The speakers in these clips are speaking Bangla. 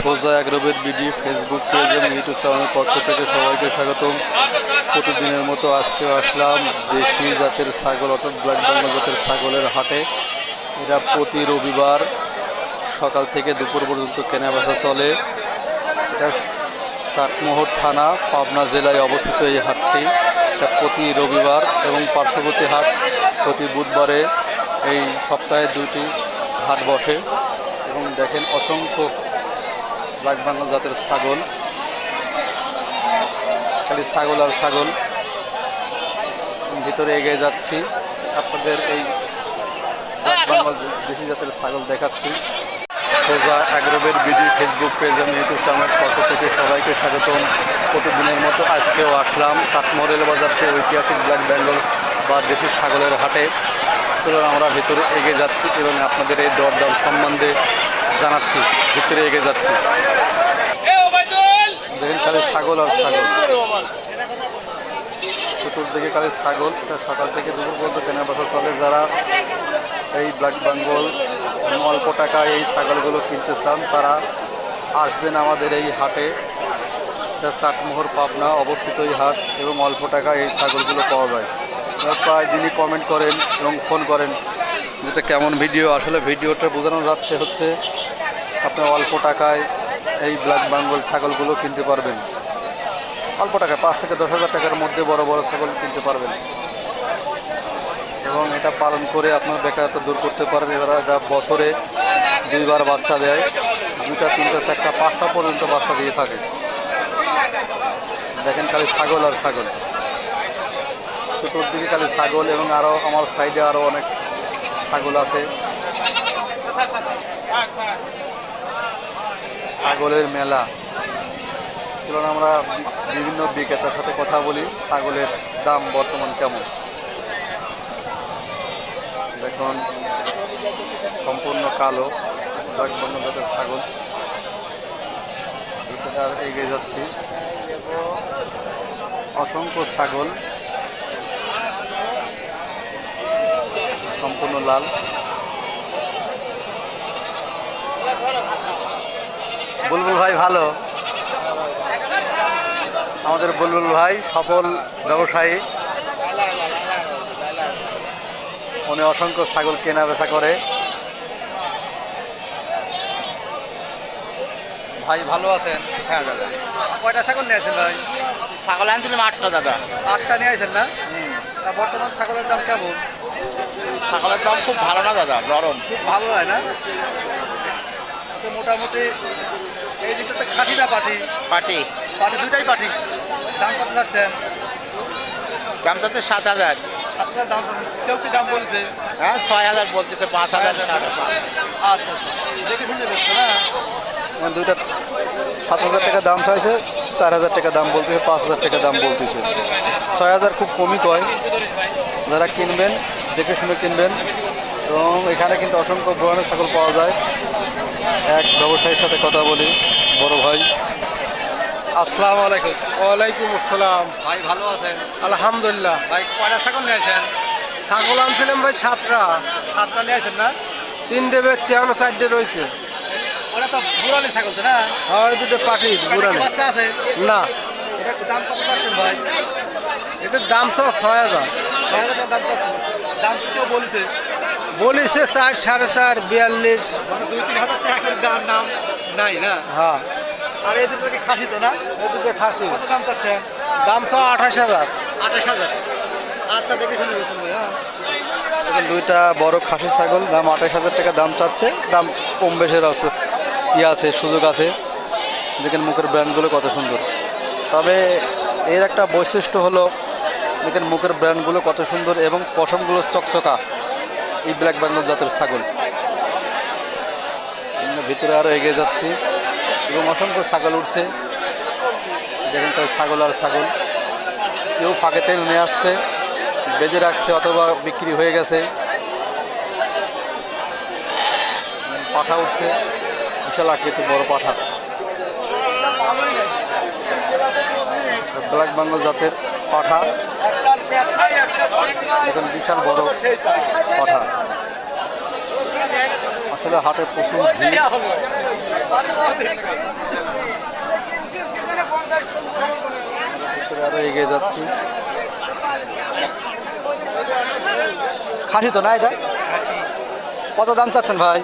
সোজা এগ্রোবের বিডি ফেসবুক পেজ এবং ইউটিউব চ্যানেলের পক্ষ থেকে সবাইকে স্বাগতম। প্রতিদিনের মতো আজকেও আসলাম দেশি জাতের ছাগল অর্থাৎ ব্ল্যাক বেঙ্গল জাতের ছাগলের হাটে। এরা প্রতি রবিবার সকাল থেকে দুপুর পর্যন্ত কেনা বেচা চলে। এটা চাটমোহর থানা, পাবনা জেলায় অবস্থিত এই হাটটি। এটা প্রতি রবিবার এবং পার্শ্ববর্তী হাট প্রতি বুধবারে এই সপ্তাহে দুটি হাট বসে। এবং দেখেন অসংখ্য ব্ল্যাক বেঙ্গল জাতের ছাগল। খালি ছাগল আর ছাগল। ভিতরে এগিয়ে যাচ্ছি। আপনাদের এই ব্ল্যাক বেঙ্গল দেশি জাতের ছাগল দেখাচ্ছি। সোজা অ্যাগ্রোবের বিডি ফেসবুক পেজ এবং ইউটিউব চ্যানেল পক্ষ থেকে সবাইকে স্বাগতম। প্রতিদিনের মতো আজকেও আসলাম। সাতমোহর রেল বাজার সে ঐতিহাসিক ব্ল্যাক বেঙ্গল বা দেশের ছাগলের হাটে। চলুন আমরা ভেতরে এগিয়ে যাচ্ছি এবং আপনাদের এই দরদাম সম্বন্ধে জানাচ্ছি, ভিতরে এগিয়ে যাচ্ছি। দেখেন খালি ছাগল আর ছাগল। চতুর্দিকে খালি ছাগল, এটা সকাল থেকে দুপুর পর্যন্ত কেনা চলে। যারা এই ব্ল্যাক বেঙ্গল অল্প টাকায় এই ছাগলগুলো কিনতে চান, তারা আসবেন আমাদের এই হাটে। এটা চাটমোহর পাবনা অবস্থিত এই হাট, এবং অল্প টাকায় এই ছাগলগুলো পাওয়া যায়। প্রায় দিনই কমেন্ট করেন এবং ফোন করেন, যেটা কেমন ভিডিও আসলে ভিডিওটা বোঝানো যাচ্ছে হচ্ছে আপনার অল্প টাকায় এই ব্ল্যাক বেঙ্গল ছাগলগুলো কিনতে পারবেন। অল্প টাকায়, পাঁচ থেকে দশ হাজার টাকার মধ্যে বড় বড় ছাগল কিনতে পারবেন। এবং এটা পালন করে আপনার বেকারত্ব দূর করতে পারেন। এরা এটা বছরে দুইবার বাচ্চা দেয়। দুইটা, তিনটা, চারটা, পাঁচটা পর্যন্ত বাচ্চা দিয়ে থাকে। দেখেন খালি ছাগল আর ছাগল। চতুর্দিকে খালি ছাগল এবং আরও আমার সাইডে আরও অনেক ছাগল আছে। ছাগলের মেলা। চলুন আমরা বিভিন্ন বিক্রেতার সাথে কথা বলি, ছাগলের দাম বর্তমান কেমন। দেখুন, সম্পূর্ণ কালো ব্ল্যাক ছাগল। এগিয়ে যাচ্ছি। অসংখ্য ছাগল। সম্পূর্ণ লাল। বুলবুল ভাই ভালো। আমাদের বুলবুল ভাই সফল ব্যবসায়ী। উনি অসংখ্য ছাগল কেনা বেচা করে। ভাই ভালো আছেন? হ্যাঁ দাদা। কয়টা ছাগল নিয়েছেন ভাই? ছাগল আনছিলাম আটটা দাদা। আটটা নিয়ে আসেন না? তা বর্তমান ছাগলের দাম কেমন? ছাগলের দাম খুব ভালো না দাদা? নরম। খুব ভালো হয় না? তো মোটামুটি এই দুটোতে খাঁটি না পাটি। পাটি। পাটি দুটাই পাটি। দাম কত যাচ্ছেন দাম তাতে সাত হাজার। সাত হাজার দাম কেউ কি দাম বলছে? হ্যাঁ ছয় হাজার বলতেছে পাঁচ হাজার। আচ্ছা আচ্ছা। দেখে শুনে বেশি না? দুইটা সাত হাজার টাকা দাম চাইছে চার হাজার টাকা দাম বলতেছে পাঁচ হাজার টাকা দাম বলতেছে। ছয় হাজার খুব কমই কয়। যারা কিনবেন দেখে শুনে কিনবেন। এবং এখানে কিন্তু অসংখ্য ব্রহণের ছাগল পাওয়া যায়। এক ব্যবসায়ীর সাথে কথা বলি বড় ভাই। আসসালামু আলাইকুম। ওয়ালাইকুম আসসালাম। ভাই ভালো আছেন? আলহামদুলিল্লাহ। ভাই কয়টা ছাগল নিয়েছেন ছাগল আনছিলাম ভাই সাতটা। সাতটা নিয়েছেন না? তিনটে বেচছে এখনও চারটে রয়েছে। ওটা তো ছাগল না? হয় দুটো পাঠি বুড়ানে বাচ্চা আছে? না। এটা দাম কত পাচ্ছেন ভাই? এটার দাম তো ছয় হাজার। ছয় হাজার দাম চাচ্ছেন। দাম কি কেউ বলছে? বলিছে চার সাড়ে চার বিয়াল্লিশ। মানে দুই তিন হাজার টাকা দাম নাম নাই না? হ্যাঁ। আর এই দুটো কি খাসি তো না? এই দুটো খাসি। কত দাম চাচ্ছেন? দাম তো আঠাশ হাজার। আঠাশ হাজার। আচ্ছা দেখে শুনে গেছেন ভাই হ্যাঁ। দুইটা বড় খাসি ছাগল দাম আঠাশ হাজার টাকা দাম চাচ্ছে। দাম কম বেশের ইয়ে আছে সুযোগ আছে। দেখেন মুখের ব্র্যান্ডগুলো কত সুন্দর। তবে এর একটা বৈশিষ্ট্য হলো দেখেন মুখের ব্র্যান্ডগুলো কত সুন্দর এবং পশমগুলো চকচকা। এই ব্ল্যাক বেঙ্গল জাতের ছাগল। ভিতরে আরও এগিয়ে যাচ্ছি। এবং অসংখ্য ছাগল উঠছে। দেখেন তাই ছাগল আর ছাগল। কেউ ফাঁকে তেল নিয়ে আসছে, বেঁধে রাখছে অথবা বিক্রি হয়ে গেছে। পাঠা উঠছে। বিশাল আকৃতি বড় পাঠা। ব্ল্যাক বেঙ্গল জাতের পাঠা। দেখুন, বিশাল বড় পাঠা। আসলে হাটে প্রচুর ভিড়। আরও এগিয়ে যাচ্ছি। খাসি তো না এটা? কত দাম চাচ্ছেন ভাই?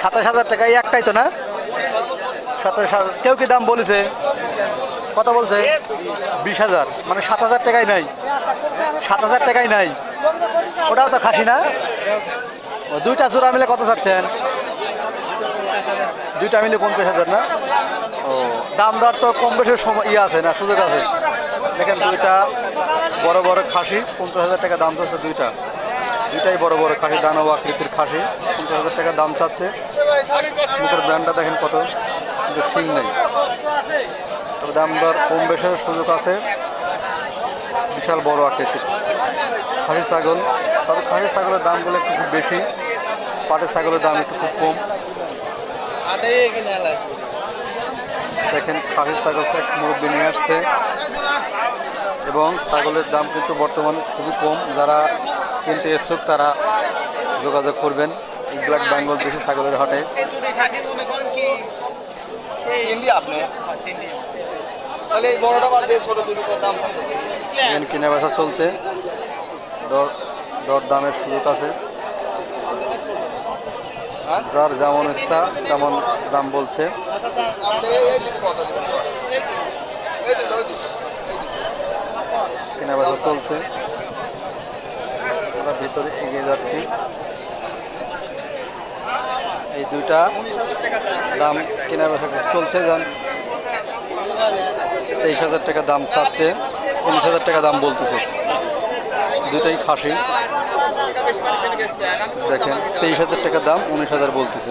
সাতাশ হাজার টাকা, এই একটাই তো না? সাতাশ হাজার। কেউ কি দাম বলেছে? কত বলছে? বিশ হাজার। মানে সাত হাজার টাকাই নাই। সাত হাজার টাকাই নাই। ওটাও তো খাসি না? দুইটা জোড়া মিলে কত চাচ্ছেন? দুইটা মিলে পঞ্চাশ হাজার না? ও, দাম দর তো কম বেশি সময় ইয়ে আছে না, সুযোগ আছে। দেখেন দুইটা বড় বড় খাসি, পঞ্চাশ হাজার টাকা দাম চাচ্ছে দুইটা। দুইটাই বড় বড় খাসি, দানব আকৃতির খাসি, পঞ্চাশ হাজার টাকা দাম চাচ্ছে। মুখের ব্র্যান্ডটা দেখেন কত, কিন্তু শিং নেই। দাম দর কম বেশির সুযোগ আছে। বিশাল বড় আকৃতির। খাসি ছাগল। তবে খাসি ছাগলের দামগুলো একটু খুব বেশি। পাটের ছাগলের দাম একটু খুব কম। দেখেন খাসি ছাগল মুরব্বী নিয়ে আসছে। এবং ছাগলের দাম কিন্তু বর্তমান খুবই কম। যারা কিনতে ইচ্ছুক, তারা যোগাযোগ করবেন। ব্ল্যাক বেঙ্গল দেশি ছাগলের হাটে। আপনি? তাহলে এই বড়টা বাদ দিয়ে ছোট দুটো দাম কেনা বেচা চলছে। দর দামের সুযোগ আছে। যার যেমন ইচ্ছা তেমন দাম বলছে। কেনা বেচা চলছে। আমরা ভিতরে এগিয়ে যাচ্ছি। এই দুইটা দাম কেনা বেচা চলছে যান। তেইশ হাজার টাকা দাম চাচ্ছে উনিশ হাজার টাকা দাম বলতেছে। দুইটাই খাসি। দেখেন, তেইশ হাজার টাকা দাম, উনিশ হাজার বলতেছে।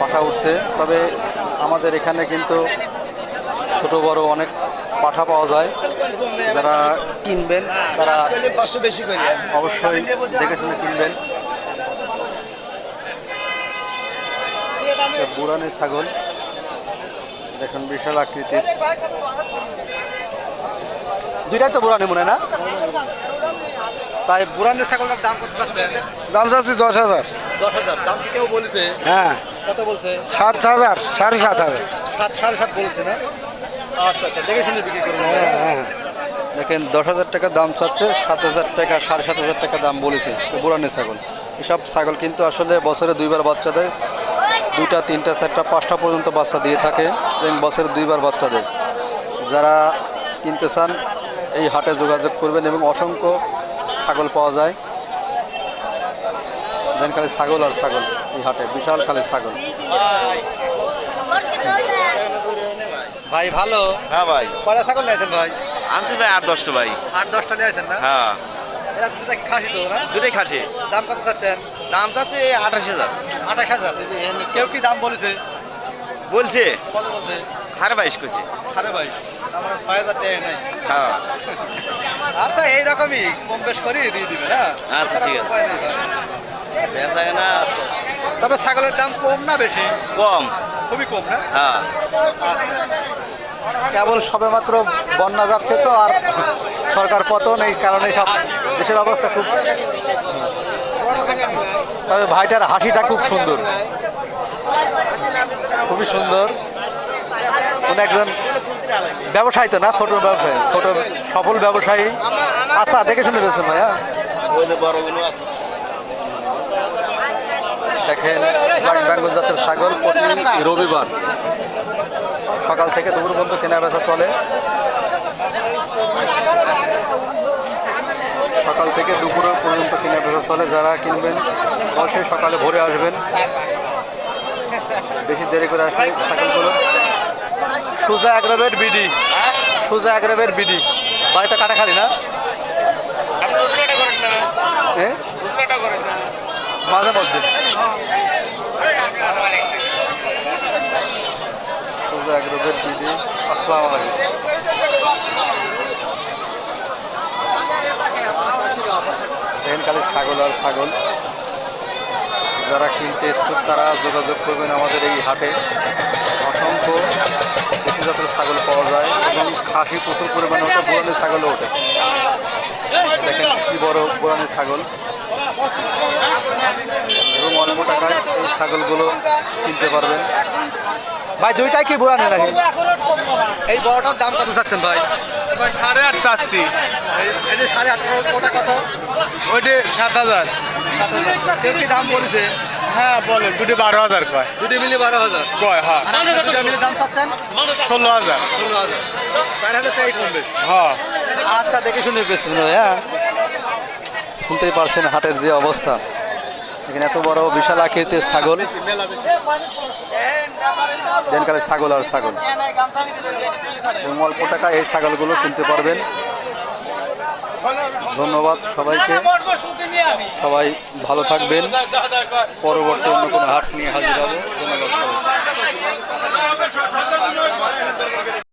পাঠা উঠছে, তবে আমাদের এখানে কিন্তু ছোট বড় অনেক পাঠা পাওয়া যায়। যারা কিনবেন, তারা বেশি অবশ্যই দেখে শুনে কিনবেন। এটা বুড়ানি ছাগল। দেখুন বিশাল আকৃতির দুইটাই তো বুড়ানি মনে না? তাই বুড়ানি ছাগলটার দাম কত পাচ্ছেন দাম চাচ্ছি দশ হাজার। দশ হাজার। দাম কি কেউ বলেছে? হ্যাঁ। কত বলছে? সাত হাজার সাড়ে সাত হাজার। সাত সাড়ে সাত বলছে না? আচ্ছা আচ্ছা দেখে শুনে বিক্রি করুন। হ্যাঁ হ্যাঁ। দেখেন দশ হাজার টাকা দাম চাচ্ছে সাত হাজার টাকা সাড়ে সাত হাজার টাকা দাম বলেছে বুড়ানি ছাগল। এসব ছাগল কিন্তু আসলে বছরে দুইবার বাচ্চা দেয় দুইটা তিনটা চারটা পাঁচটা পর্যন্ত বাচ্চা দিয়ে থাকে। এবং বছরে দুইবার বাচ্চা দেয়। যারা কিনতে চান এই হাটে যোগাযোগ করবেন এবং অসংখ্য ছাগল পাওয়া যায়। যেন খালি ছাগল আর ছাগল এই হাটে বিশাল খালি ছাগল। ভাই ভালো? হ্যাঁ ভাই। কয়টা ছাগল নিয়েছেন ভাই? আনছি ভাই আট দশটা ভাই। আট দশটা নিয়েছেন না? হ্যাঁ। দুটা খাসি তো না? দুটোই খাসি। দাম কত চাচ্ছেন? দাম চাচ্ছে আঠাশ হাজার। আঠাশ হাজার? কেউ কি দাম বলেছে? বলছে। কত বলছে? সাড়ে বাইশ করছে সাড়ে বাইশ। আমার ছয় হাজার টাকা নাই। হ্যাঁ। আচ্ছা এইরকমই কম বেশ করে দিয়ে দিবে না? আচ্ছা, ঠিক আছে। বেচা কেনা তবে ছাগলের দাম কম না বেশি? কম। খুবই কম না? হ্যাঁ। কেবল সবে মাত্র বন্যা যাচ্ছে তো আর সরকার পতন এই কারণে সব দেশের অবস্থা খুব তবে ভাইটার হাসিটা খুব সুন্দর। খুবই সুন্দর। উনি একজন ব্যবসায়ী তো না? ছোট ব্যবসায়ী। ছোট সফল ব্যবসায়ী। আচ্ছা দেখে শুনে পেয়েছেন ভাইয়া। দেখেন বেঙ্গল জাতের ছাগল প্রতি রবিবার সকাল থেকে দুপুর পর্যন্ত কেনা বেচা চলে। সকাল থেকে দুপুর পর্যন্ত কেনা বেচা চলে। যারা কিনবেন অবশ্যই সকালে ভোরে আসবেন। বেশি দেরি করে আসলে ছাগলগুলো Suja Agrovet BD. Suja Agrovet BD. বাড়িতে কাটাখালি না? মাঝে মধ্যে। সোজা অ্যাগ্রোভেট বিডি। আসসালামু আলাইকুম। খালি ছাগল আর ছাগল। যারা কিনতে ইচ্ছুক তারা যোগাযোগ করবেন আমাদের এই হাটে। অসংখ্য দেশি জাতের ছাগল পাওয়া যায় এবং খাসি প্রচুর পরিমাণে ওঠে বোরানি ছাগলও ওঠে। দেখেন কি বড় বোরানি ছাগল। অল্প টাকায় এই ছাগলগুলো কিনতে পারবেন। ভাই দুইটাই কি বুড়ানি নাকি? এই বড়টার দাম কত চাচ্ছেন ভাই? ভাই সাড়ে আট চাচ্ছি। এই- এই যে সাড়ে ওটা কত? ওইটি সাত হাজার। কেউ কি দাম বলেছে? হ্যাঁ বলে দুটি বারো হাজার কয়। দুটি মিলে বারো হাজার। কয় হ্যাঁ। আর দুটো মিলে দাম চাচ্ছেন? ষোলো হাজার। ষোলো হাজার। চার হাজার টাকাই কমবে হ্যাঁ। আচ্ছা দেখে শুনে বেশি হ্যাঁ। শুনতেই পারছেন হাটের যে অবস্থা। এখানে এত বড় বিশাল আকৃতির ছাগল। জেনকালে ছাগল আর ছাগল। এবং অল্প টাকা এই ছাগলগুলো কিনতে পারবেন। ধন্যবাদ সবাইকে। সবাই ভালো থাকবেন। পরবর্তী অন্য কোনো হাট নিয়ে হাজির হবে। ধন্যবাদ সবাইকে।